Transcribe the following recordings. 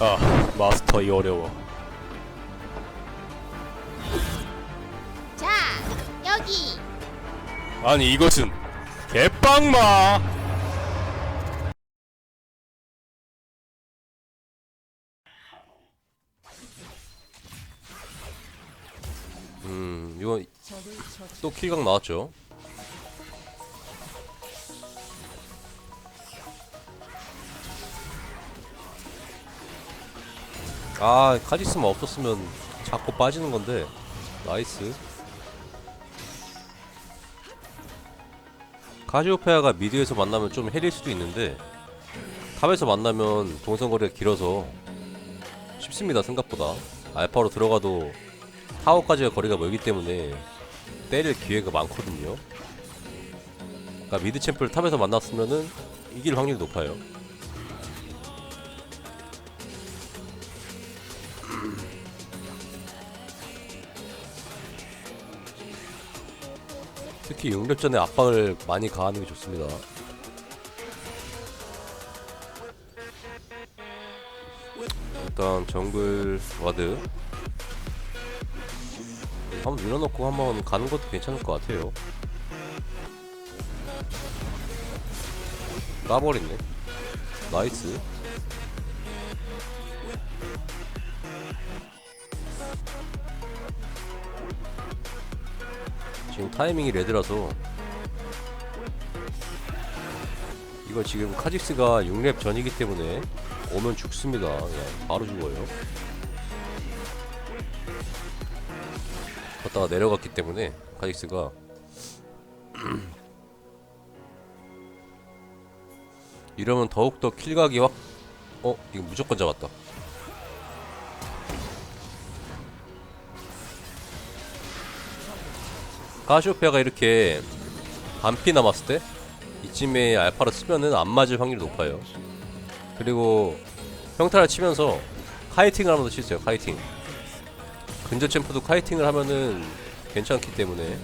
아 마스터 이 어려워. 자, 여기. 아니 이것은 개빵마! 음 이거 또 킬각 나왔죠 아 카지스만 없었으면 자꾸 빠지는 건데. 나이스. 카지오페아가 미드에서 만나면 좀 해릴 수도 있는데 탑에서 만나면 동선거리가 길어서 쉽습니다 생각보다. 알파로 들어가도 타워까지의 거리가 멀기 때문에 때릴 기회가 많거든요. 그러니까 미드 챔프를 탑에서 만났으면은 이길 확률이 높아요 특히 6렙전에 압박을 많이 가하는 게 좋습니다. 일단 정글 와드 한번 밀어넣고 한번 가는 것도 괜찮을 것 같아요. 까버렸네. 나이스. 지금 타이밍이 레드라서 이거 지금 카직스가 6렙 전이기 때문에 오면 죽습니다 그냥 바로 죽어요 걷다가 내려갔기 때문에 카직스가 이러면 더욱더 킬각이 확 어? 이거 무조건 잡았다 가시오페아가 이렇게 반피 남았을 때 이쯤에 알파를 쓰면은 안 맞을 확률이 높아요. 그리고 평타를 치면서 카이팅을 하면서 치세요. 카이팅. 근저 챔프도 카이팅을 하면은 괜찮기 때문에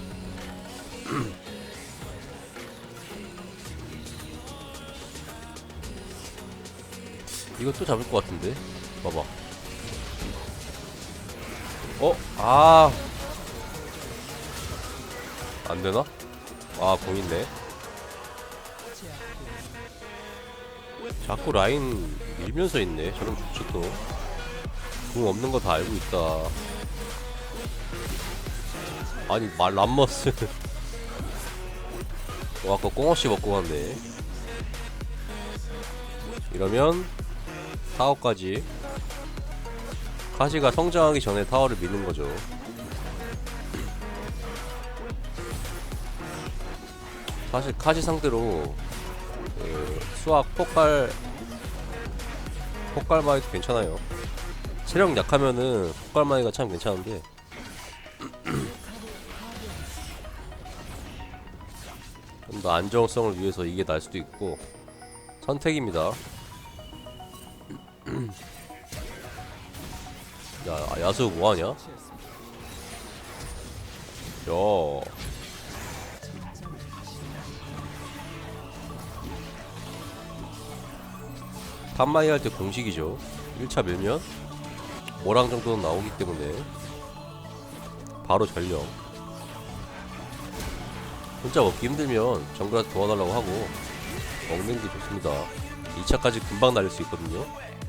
이것도 잡을 것 같은데 봐봐 어? 아 안 되나? 아 공있네 자꾸 라인 밀면서 있네 저럼 좋죠 또 공 없는 거 다 알고 있다. 아니 말 람머스. 어, 아까 꽁어씨 먹고 갔네. 이러면 타워까지. 카시가 성장하기 전에 타워를 미는 거죠 사실 카지 상대로 그 수학 폭발 폭발 마이도 괜찮아요. 체력 약하면은 폭발 마이가 참 괜찮은데 좀 더 안정성을 위해서 이게 날 수도 있고 선택입니다. 야 야수 뭐하냐? 야 탑마이 할 때 공식이죠. 1차 밀면 5랑 정도는 나오기 때문에 바로 전령 혼자 먹기 힘들면 정글한테 도와달라고 하고 먹는 게 좋습니다. 2차까지 금방 날릴 수 있거든요.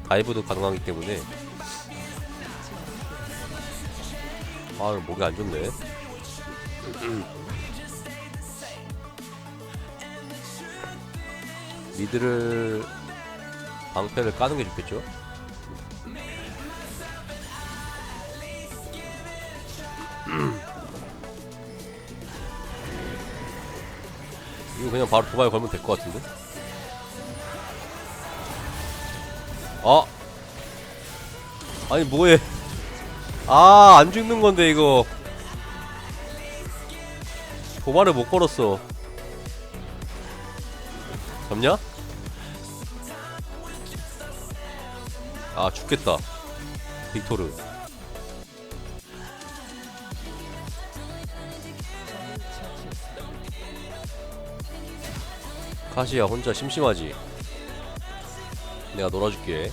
다이브도 가능하기 때문에. 아 목이 안 좋네. 미드를 방패를 까는 게 좋겠죠? 이거 그냥 바로 도발 걸면 될 것 같은데? 아! 아니 뭐해 아 안 죽는 건데 이거 도발을 못 걸었어 잡냐? 아 죽겠다. 빅토르. 카시야 혼자 심심하지? 내가 놀아줄게.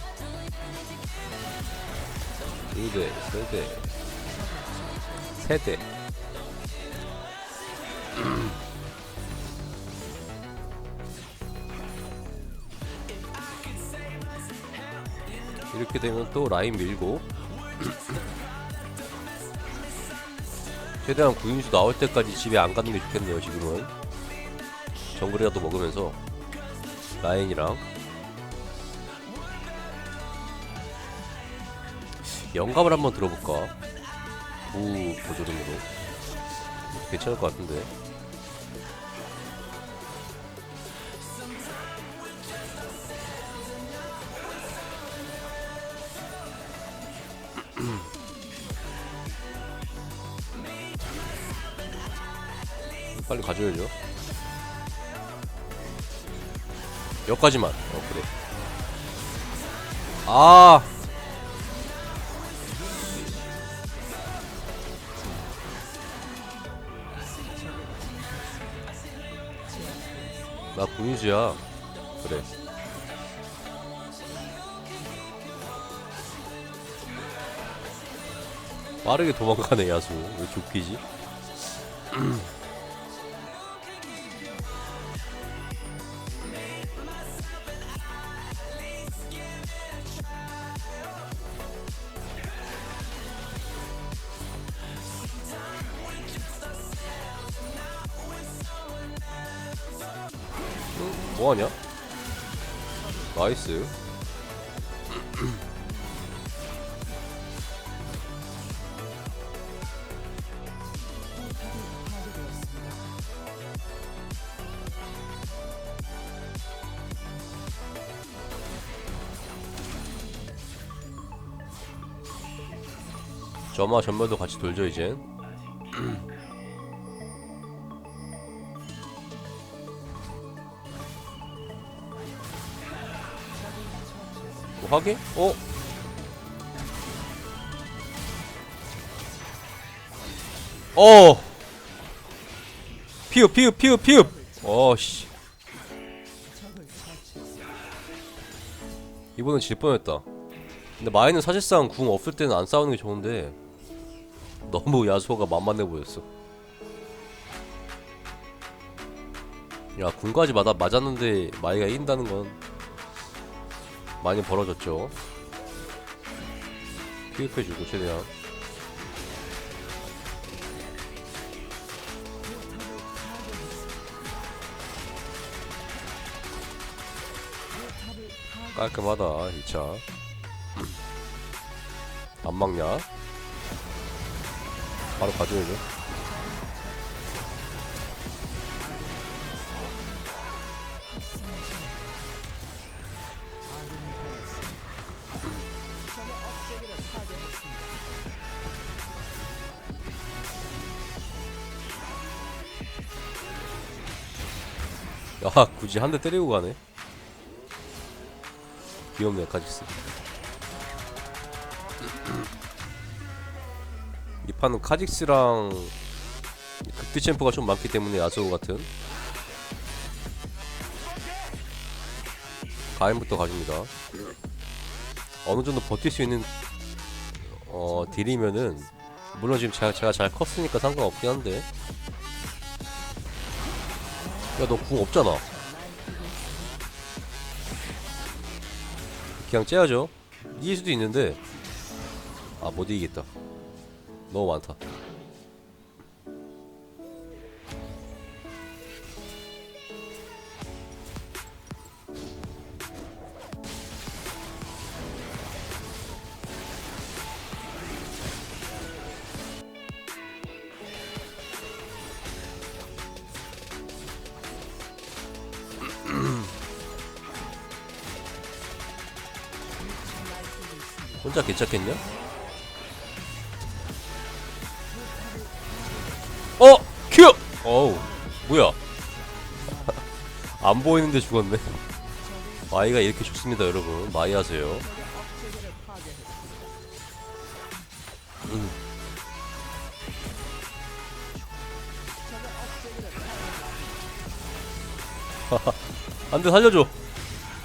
두대 세대 세대 이렇게 되면 또 라인 밀고. 최대한 구인수 나올 때까지 집에 안 가는 게 좋겠네요 지금은. 정글이라도 먹으면서. 라인이랑. 영감을 한번 들어볼까? 부 버전으로. 괜찮을 것 같은데 빨리 가져야죠. 여기까지만. 어 그래. 아. 나 구인수야. 그래. 빠르게 도망가네 야수. 왜 이렇게 웃기지? 뭐하냐? 나이스 점화 전멸도 같이 돌죠 이젠 뭐 확인? 어? 어! 피읍 피읍 피읍 피읍 어씨 이번엔 질 뻔했다 근데 마이는 사실상 궁 없을 때는 안 싸우는 게 좋은데 너무 야수호가 만만해 보였어. 야 궁까지 맞아, 맞았는데 마이가 이긴다는 건 많이 벌어졌죠. 피흡해주고 최대한. 깔끔하다 2차. 안 막냐 바로 가져야죠 야 굳이 한 대 때리고 가네? 귀엽네 카직스 판은 카직스랑 극비 챔프가 좀 많기 때문에 야수호 같은 가인부터 가집니다. 어느 정도 버틸 수 있는 어 딜이면은 물론 지금 제가, 제가 잘 컸으니까 상관없긴 한데. 야 너 궁 없잖아. 그냥 째야죠. 이길 수도 있는데. 아 못 이기겠다 너무 많다 혼자 괜찮겠냐? 어! 큐! 어우 뭐야? 안 보이는데 죽었네. 마이가 이렇게 좋습니다 여러분. 마이 하세요. 음. 안돼 살려줘.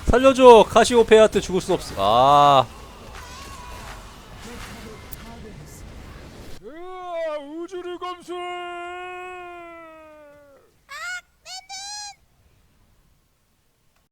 살려줘. 카시오페아한테 죽을 순 없어. 아